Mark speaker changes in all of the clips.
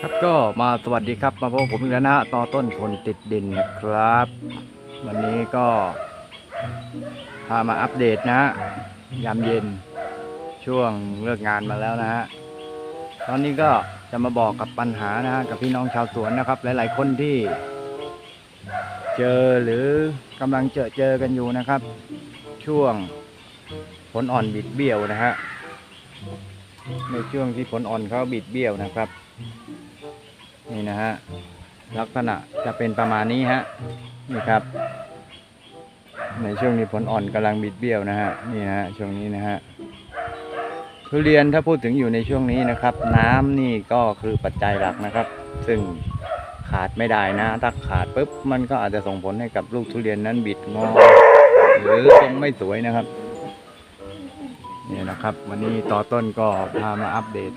Speaker 1: ครับก็มาสวัสดีครับ มาพบผมอีกแล้วนะต่อต้นคนติดดินนะครับ วันนี้ก็พามาอัปเดตนะฮะยามเย็นช่วงเลิกงานมาแล้วนะฮะตอนนี้ก็จะมาบอกกับปัญหานะฮะกับพี่น้องชาวสวนนะครับ หลาย ๆ คนที่ เจอหรือกำลังเจอเจอกันอยู่นะครับ ช่วงผลอ่อนบิดเบี้ยวนะฮะ ในช่วงที่ผลอ่อนเขาบิดเบี้ยวนะครับ นี่นะฮะลักษณะจะเป็นประมาณนี้ฮะนี่ครับ ในช่วงนี้ผลอ่อนกำลังบิดเบี้ยวนะฮะนี่ฮะช่วงนี้นะฮะทุเรียนถ้าพูดถึงอยู่ในช่วงนี้นะครับ น้ำนี่ก็คือปัจจัยหลักนะครับ ซึ่งขาดไม่ได้นะถ้าขาดปุ๊บมันก็อาจจะส่งผลให้กับลูกทุเรียนนั้นบิดงอหรือทรงไม่สวยนะครับ นะครับ วันนี้ต่อต้นก็พามาอัปเดต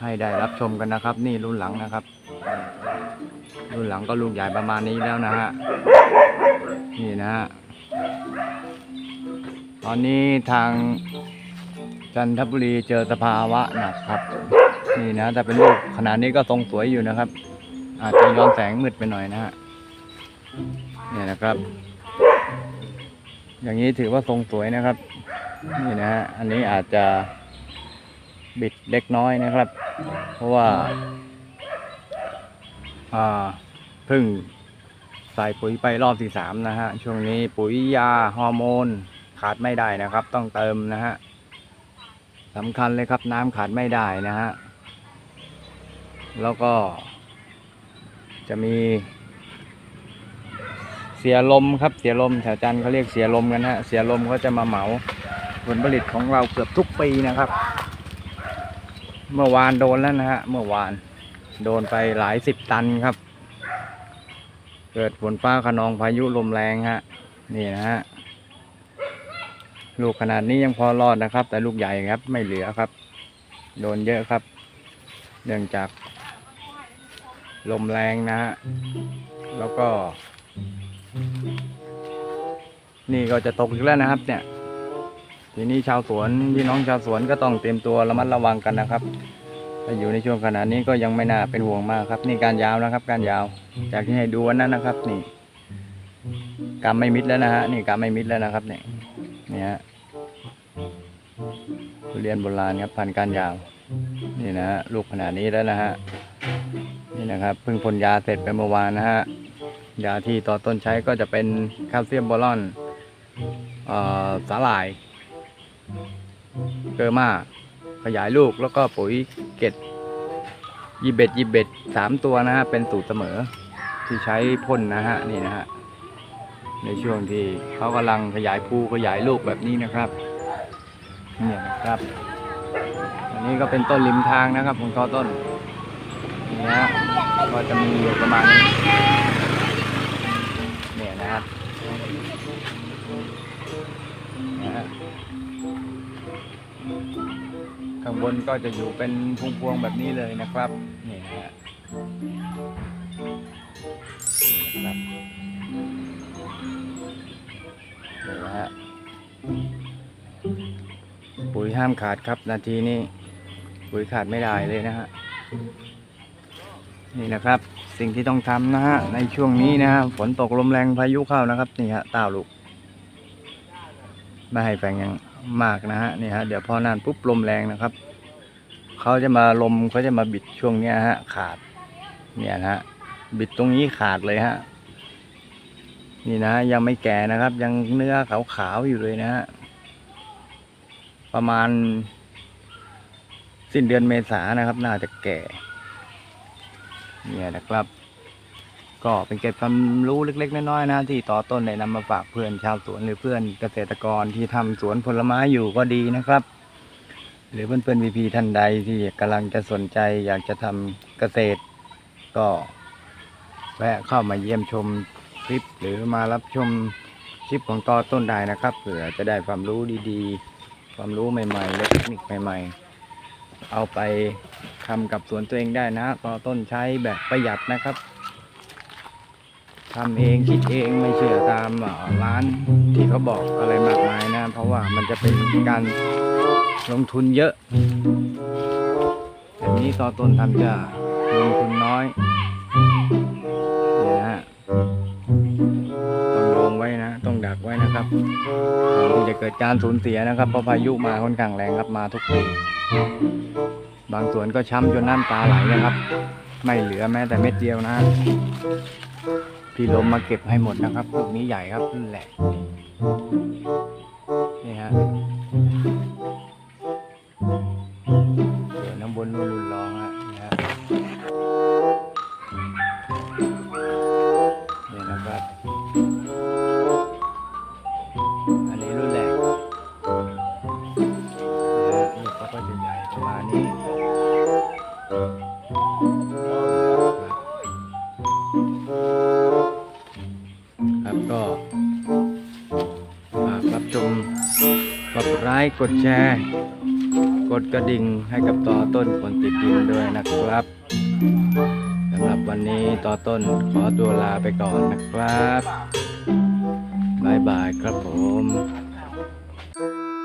Speaker 1: ให้ได้รับชมกันนะครับ นี่รุ่นหลังนะครับ รุ่นหลังก็ลูกใหญ่ประมาณนี้แล้วนะฮะนี่นะฮะตอนนี้ทางจันทบุรีเจอสภาวะหนักครับ นี่นะแต่เป็นลูกขนาดนี้ก็ทรงสวยอยู่นะครับ อาจจะย้อนแสงมืดไปหน่อยนะฮะเนี่ยนะครับ อย่างนี้ถือว่าทรงสวยนะครับ นี่นะฮะอันนี้อาจจะบิดเล็กน้อยนะครับ เพราะว่าเพิ่งใส่ปุ๋ยไปรอบที่สามนะฮะ ช่วงนี้ปุ๋ยยาฮอร์โมนขาดไม่ได้นะครับ ต้องเติมนะฮะสำคัญเลยครับน้ำขาดไม่ได้นะฮะ แล้วก็ จะมี เสียลมครับเสียลมแถวจันทร์เขาเรียกเสียลมกันฮะ เสียลมเขาจะมาเหมา ผลผลิตของเราเกือบทุกปีนะครับ เมื่อวานโดนแล้วนะฮะเมื่อวานโดนไปหลายสิบตันครับ เกิดฝนฟ้าขนองพายุลมแรงฮะนี่นะฮะลูกขนาดนี้ยังพอรอดนะครับ แต่ลูกใหญ่ครับไม่เหลือครับ โดนเยอะครับ เนื่องจาก ลมแรงนะฮะแล้วก็ นี่ก็จะตกอีกแล้วนะครับเนี่ย ทีนี้ชาวสวนพี่น้องชาวสวนก็ต้องเตรียมตัวระมัดระวังกันนะครับถ้าอยู่ในช่วงขณะนี้ก็ยังไม่น่าเป็นห่วงมากครับ นี่การยาวนะครับ การยาว จากที่ให้ดูวันนั้นนะครับ นี่กำไม่มิดแล้วนะฮะนี่กำไม่มิดแล้วนะครับเนี่ยนี่ฮะทุเรียนโบราณครับพันการยาว นี่นะฮะลูกขนาดนี้แล้วนะฮะนี่นะครับเพิ่งพ่นยาเสร็จไปเมื่อวานนะฮะยาที่ต่อต้นใช้ก็จะเป็นแคลเซียมบอลอนอ่อสาหร่าย เกอร์มาขยายลูกแล้วก็ปุ๋ยเกตยีเบ็ดยีเบ็ดสามตัวนะฮะ เป็นสูตรเสมอที่ใช้พ่นนะฮะ นี่นะฮะ ในช่วงที่เขากำลังขยายภูขยายลูกแบบนี้นะครับเนี่ยนะครับ อันนี้ก็เป็นต้นริมทางนะครับของต่อต้นนี่ฮะก็จะมีอยู่ประมาณนี้เนี่ยนะครับ นะฮะข้างบนก็จะอยู่เป็นพวงๆแบบนี้เลยนะครับนี่นะฮะนี่นะครับนี่นะฮะปุ๋ยห้ามขาดครับนาทีนี้ปุ๋ยขาดไม่ได้เลยนะฮะนี่นะครับสิ่งที่ต้องทำนะฮะในช่วงนี้นะฮะฝนตกลมแรงพายุเข้านะครับนี่ฮะต้าลูก ไม่ให้แฝงอย่างมากนะฮะนี่ฮะเดี๋ยวพอนั่นปุ๊บลมแรงนะครับเขาจะมาลมเขาจะมาบิดช่วงเนี้ยฮะขาดเนี่ยนะฮะบิดตรงนี้ขาดเลยฮะนี่นะฮะยังไม่แก่นะครับ ยังเนื้อขาวๆอยู่เลยนะฮะประมาณ สิ้นเดือนเมษานะครับ น่าจะแก่ เนี่ยนะครับ ก็เป็นเกร็ดความรู้เล็ก ๆ น้อยๆนะที่ต่อต้นได้นำมาฝากเพื่อนชาวสวนหรือเพื่อนเกษตรกรที่ทำสวนผลไม้อยู่ก็ดีนะครับ หรือเพื่อนๆพีท่านใดที่กำลังจะสนใจอยากจะทำเกษตร ก็แวะเข้ามาเยี่ยมชมคลิปหรือมารับชมคลิปของต่อต้นได้นะครับเผื่อจะได้ความรู้ดีๆ ความรู้ใหม่ๆและเทคนิคใหม่ ๆ เอาไปทำกับสวนตัวเองได้นะต่อต้นใช้แบบประหยัดนะครับ ทำเองคิดเองไม่เชื่อตามร้านที่เขาบอกอะไรมากมายนะ เพราะว่ามันจะเป็นการลงทุนเยอะอันนี้ต่อต้นทำจะลงทุนน้อยนี่นะฮะต้องลงไว้นะ ต้องดักไว้นะครับที่จะเกิดการสูญเสียนะครับเพราะพายุมาค่อนข้างแรงครับมาทุกปีบางส่วนก็ช้ำจนน้ำตาไหลนะครับ ไม่เหลือแม้แต่เม็ดเดียวนะฮะ พี่ลมมาเก็บให้หมดนะครับลูกนี้ใหญ่ครับนี่แหละ ค์ กดแชร์ กดกระดิ่งให้กับต่อต้นคนติดดินด้วยนะครับสำหรับวันนี้ต่อต้นขอตัวลาไปก่อนนะครับบายบายครับผม